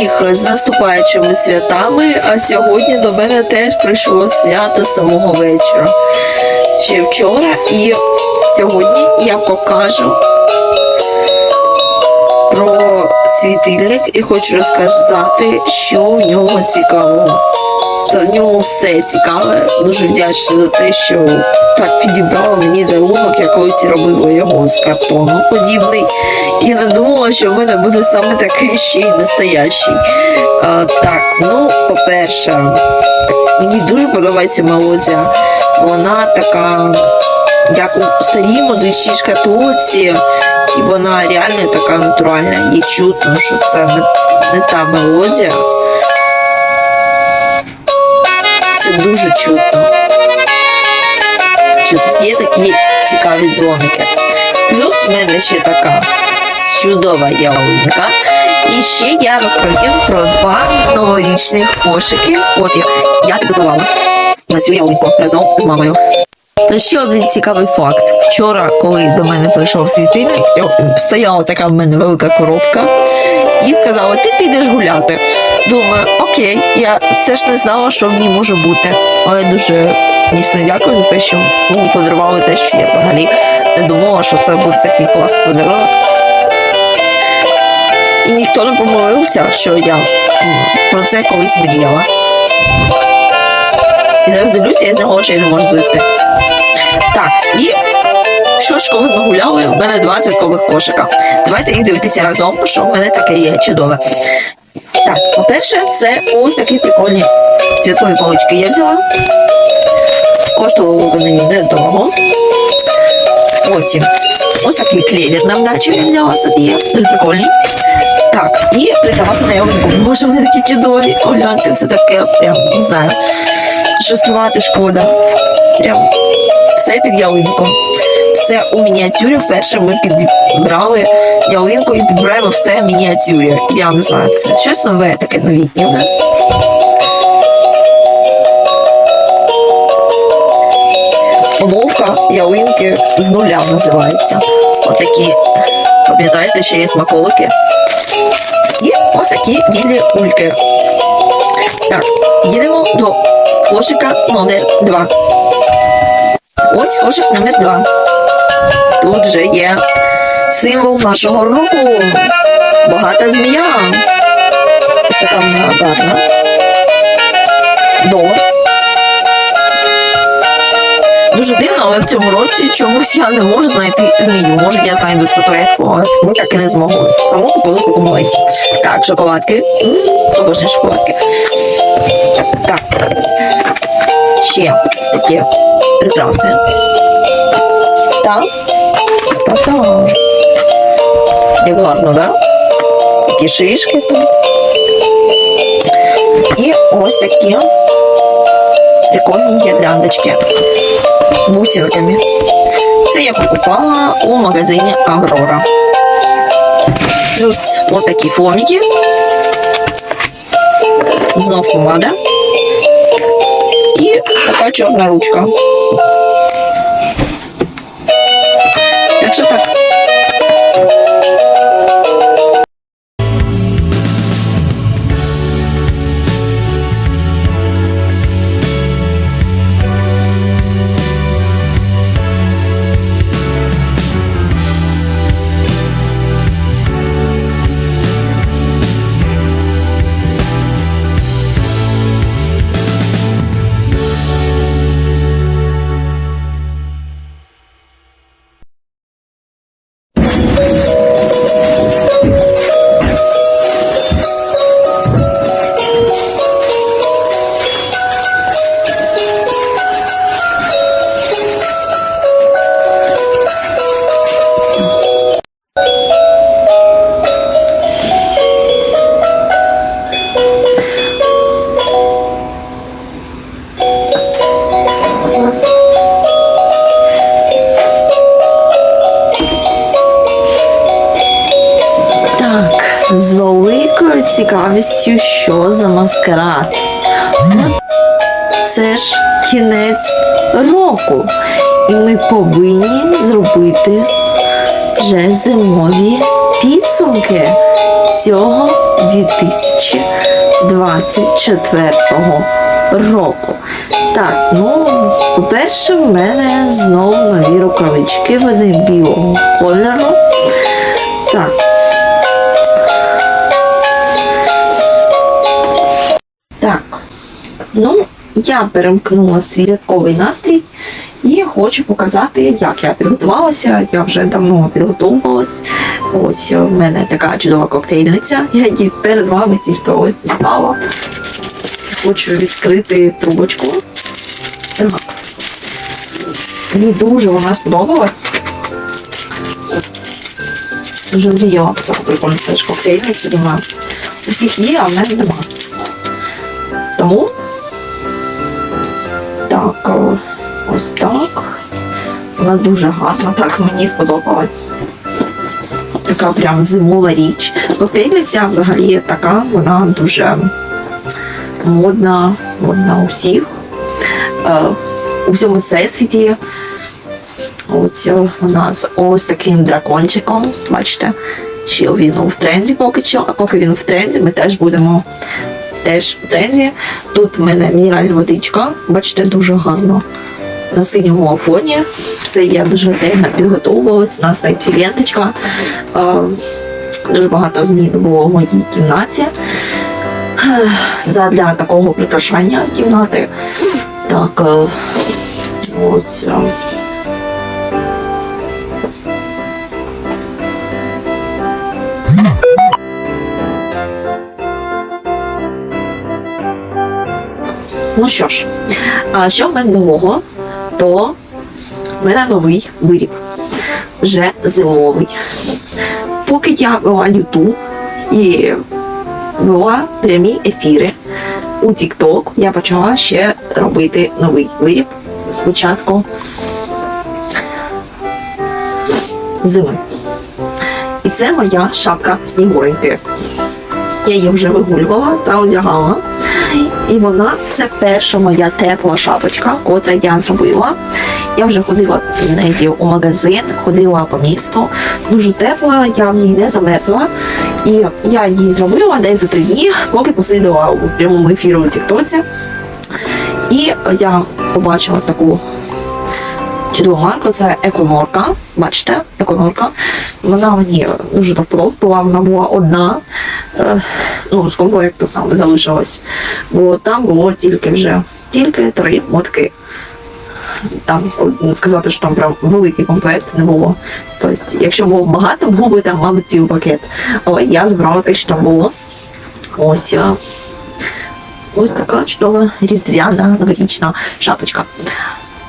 всіх з наступаючими святами, а сьогодні до мене теж прийшло свято з самого вечора. Ще вчора і сьогодні я покажу про світильник і хочу розказати, що в нього цікавого. В ньому все цікаве. Дуже вдячна за те, що так підібрала мені дарунок, я колись робила його з картону подібний. І не думала, що в мене буде саме такий ще й настоящий. А, так, ну, по-перше, мені дуже подобається мелодія. Вона така, як у старій музичній шкатулці, і вона реально така натуральна. І чутно, що це не, не та мелодія. Це дуже чутно. Що тут є такі цікаві дзвоники. Плюс в мене ще така чудова ялинка. І ще я розповім про два новорічних кошики. От я підготувала на цю ялинку разом з мамою. Та ще один цікавий факт. Вчора, коли до мене прийшов світильник, стояла така в мене велика коробка і сказала: ти підеш гуляти. Думаю, окей, я все ж не знала, що в ній може бути. Але дуже дійсно дякую за те, що мені подарували те, що я взагалі не думала, що це буде такий класний подарунок. І ніхто не помилився, що я про це колись мріяла. І зараз дивлюся, я з нього очей не можу звести. Так, і що ж, коли ми гуляли, в мене два святкових кошика. Давайте їх дивитися разом, що в мене таке є чудове. Так, по-перше, це ось такі прикольні святкові палички я взяла. Коштували вони недорого. Потім ось такий клевер на вдачу я взяла собі. Дуже прикольний. Так, і прикраси на ялинку. Боже, вони такі чудові. Огляньте, все таке, прям не знаю. Що скривати шкода. Прям все під ялинку. Все у мініатюрі. Вперше ми підібрали ялинку і підбираємо все в мініатюрі. Я не знаю, це щось нове, таке новітнє у нас. Головка ялинки з нуля називається. Отакі, пам'ятаєте, ще є смаколики. І ось такі білі кульки. Так, їдемо до кошика номер 2. Ось кошик номер 2. Тут же є символ нашого року. Багата змія. Ось така вона гарна. Долар. Дуже дивно, але в цьому році чомусь я не можу знайти змію. Може, я знайду статуетку, але ми так і не змогли. Тому купили таку маленьку. Так, шоколадки. Обожні шоколадки. Так. Ще такі прикраси. Так. Та-та. Як гарно, да? Такі шишки тут. І ось такі прикольні гірляндочки бусинками. Це я покупала у магазині Аврора. Плюс вот такі фомики. Знов помада. Така чорна ручка. Маскарад. Ну, Це ж кінець року. І ми повинні зробити вже зимові підсумки цього 2024 року. Так, ну, по-перше, в мене знов нові рукавички, вони білого кольору. Так. Ну, я перемкнула свій рядковий настрій і хочу показати, як я підготувалася. Я вже давно підготовувалась. Ось у мене така чудова коктейльниця. Я її перед вами тільки ось дістала. Хочу відкрити трубочку. Так. Мені дуже вона сподобалась. Дуже мріяла про таку теж коктейльницю. Думаю, у всіх є, а в мене нема. Так, ось так. Вона дуже гарна, так мені сподобалась. Така прям зимова річ. Коктейльниця взагалі така, вона дуже модна, модна у всіх. Е, у всьому всесвіті. Ось е, вона з ось таким дракончиком. Бачите, ще він в тренді поки що, а поки він в тренді, ми теж будемо теж в тренді. Тут в мене мінеральна водичка, бачите, дуже гарно. На синьому фоні. Все я дуже ретельно підготовувалась. У нас так ленточка. Е, Дуже багато змін було в моїй кімнаті. Е, Задля такого прикрашання кімнати. Так, е, ось. Ну що ж, а що в мене нового, то в мене новий виріб. Вже зимовий. Поки я вела YouTube і вела прямі ефіри у TikTok, я почала ще робити новий виріб спочатку зими. І це моя шапка снігуреньки. Я її вже вигулювала та одягала. І вона це перша моя тепла шапочка, котра я зробила. Я вже ходила в неї у магазин, ходила по місту. Дуже тепла, я в ній не замерзла. І я її зробила десь за три дні, поки посиділа у прямому ефірі у Тіктоці. І я побачила таку чудову марку, це еконорка. Бачите, еконорка. Вона мені дуже вподоби була, вона була одна. Ну, комплекту саме залишилось. Бо там було тільки вже тільки три мотки. Там сказати, що там прям великий комплект не було. Тобто, якщо було багато, був би там, мабуть, цілий пакет. Але я збирала те, що там було. Ось. е, Ось така чудова різдвяна новорічна шапочка.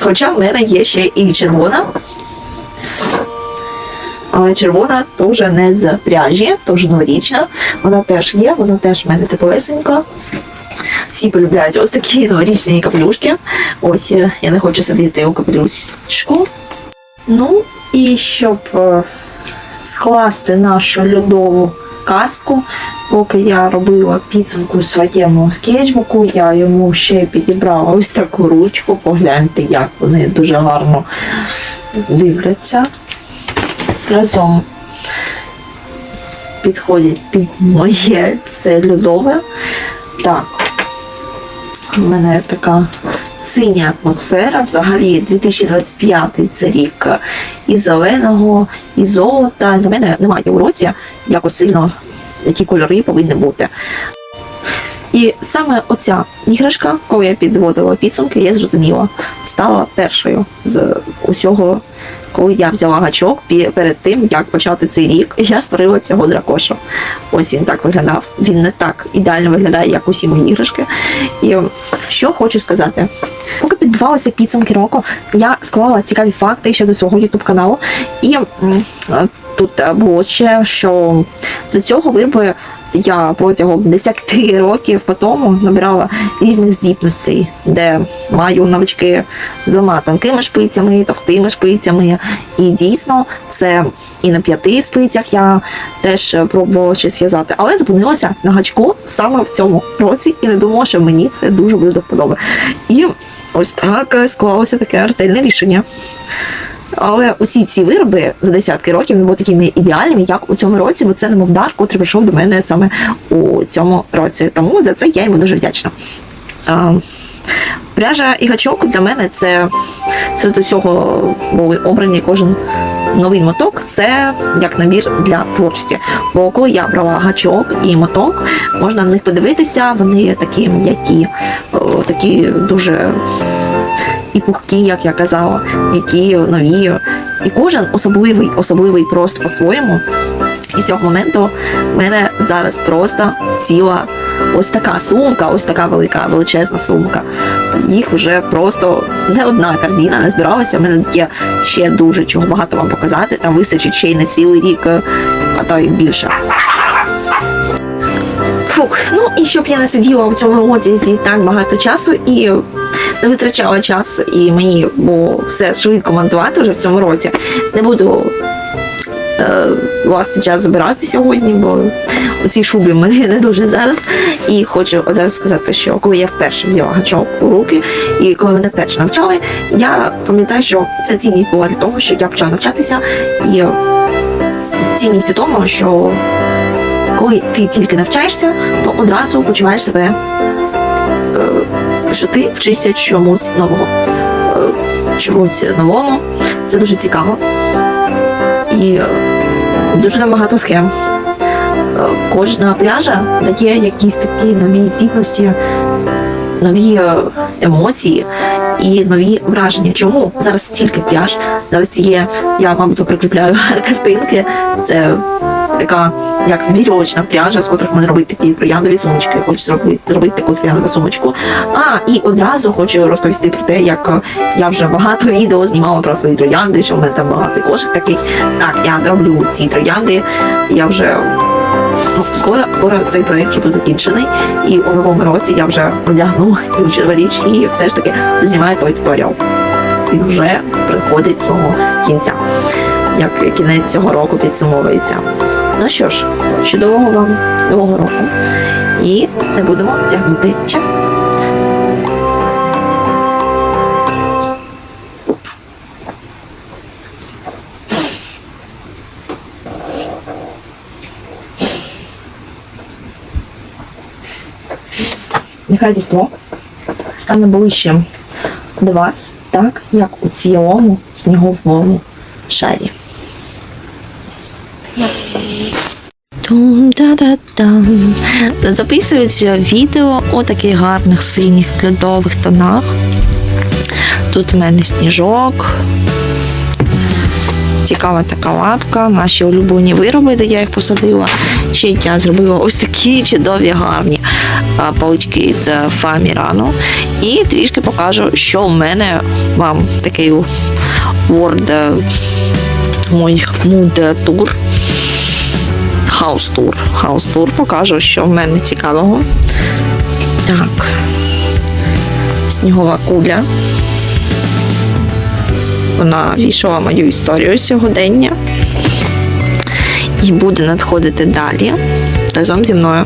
Хоча в мене є ще і червона. Червона то вже не з пряжі, то вже новорічна. Вона теж є, вона теж в мене теплесенька. Всі полюбляють ось такі новорічні капелюшки. Ось е, я не хочу сидіти у капелюшку. Ну, і щоб е, скласти нашу льодову казку, поки я робила підсумку своєму скетчбуку, я йому ще підібрала ось таку ручку. Погляньте, як вони дуже гарно дивляться. Разом підходять під моє все льодове. Так, у мене така синя атмосфера. Взагалі 2025 це рік і зеленого, і золота. Для мене немає у році якось сильно які кольори повинні бути. І саме оця іграшка, коли я підводила підсумки, я зрозуміла, стала першою з усього, коли я взяла гачок перед тим, як почати цей рік, я створила цього дракоша. Ось він так виглядав. Він не так ідеально виглядає, як усі мої іграшки. І що хочу сказати. Поки підбивалися підсумки року, я склала цікаві факти щодо свого youtube каналу. І тут е, було ще, що до цього вироби я протягом 10 років по тому набирала різних здібностей, де маю навички з двома тонкими шпицями, товстими шпицями. І дійсно, це і на п'яти спицях я теж пробувала щось в'язати, але зупинилася на гачку саме в цьому році і не думала, що мені це дуже буде до вподоби. І ось так склалося таке артельне рішення. Але усі ці вироби за десятки років не були такими ідеальними, як у цьому році, бо це немов дар, котрий прийшов до мене саме у цьому році. Тому за це я йому дуже вдячна. Пряжа і гачок для мене це серед усього були обрані кожен новий моток. Це як набір для творчості. Бо коли я брала гачок і моток, можна на них подивитися, вони такі м'які, такі дуже і пухкі, як я казала, які нові. І кожен особливий, особливий просто по-своєму. І з цього моменту в мене зараз просто ціла ось така сумка, ось така велика, величезна сумка. Їх вже просто не одна корзина не збиралася. У мене є ще дуже чого багато вам показати. Там вистачить ще й на цілий рік, а то й більше. Фух, ну і щоб я не сиділа у цьому одязі так багато часу і не витрачала час і мені було все швидко монтувати вже в цьому році. Не буду е, власний час забирати сьогодні, бо у цій шубі в мене не дуже зараз. І хочу одразу сказати, що коли я вперше взяла гачок у руки, і коли мене вперше навчали, я пам'ятаю, що ця цінність була для того, що я почала навчатися, і цінність у тому, що коли ти тільки навчаєшся, то одразу почуваєш себе, е, що ти вчишся чомусь нового. Е, чомусь новому. Це дуже цікаво. І е, дуже багато схем. Кожна пряжа дає якісь такі нові здібності, нові емоції і нові враження. Чому зараз стільки пряж? Зараз є, я, мабуть, прикріпляю картинки. Це така як вірьовочна пряжа, з котрих можна робити такі трояндові сумочки. Я хочу зробити, таку трояндову сумочку. А, і одразу хочу розповісти про те, як е, я вже багато відео знімала про свої троянди, що в мене там багато кошик таких. Так, я роблю ці троянди. Я вже Ну, скоро, скоро цей проект буде закінчений, і у новому році я вже одягну цю черворіч і все ж таки знімаю той туторіал. І вже приходить свого кінця, як кінець цього року підсумовується. Ну що ж, чудового вам нового року. І не будемо тягнути час. Нехай дійство стане ближчим до вас, так як у цілому сніговому шарі. Записують відео у таких гарних синіх льодових тонах. Тут в мене сніжок. Цікава така лапка, наші улюблені вироби, де я їх посадила. Ще я зробила ось такі чудові гарні палички з фамірану. І трішки покажу, що в мене вам такий Word е, мой тур. Хаус тур. Хаус тур покажу, що в мене цікавого. Так. Снігова куля. Вона війшла мою історію сьогодення і буде надходити далі разом зі мною.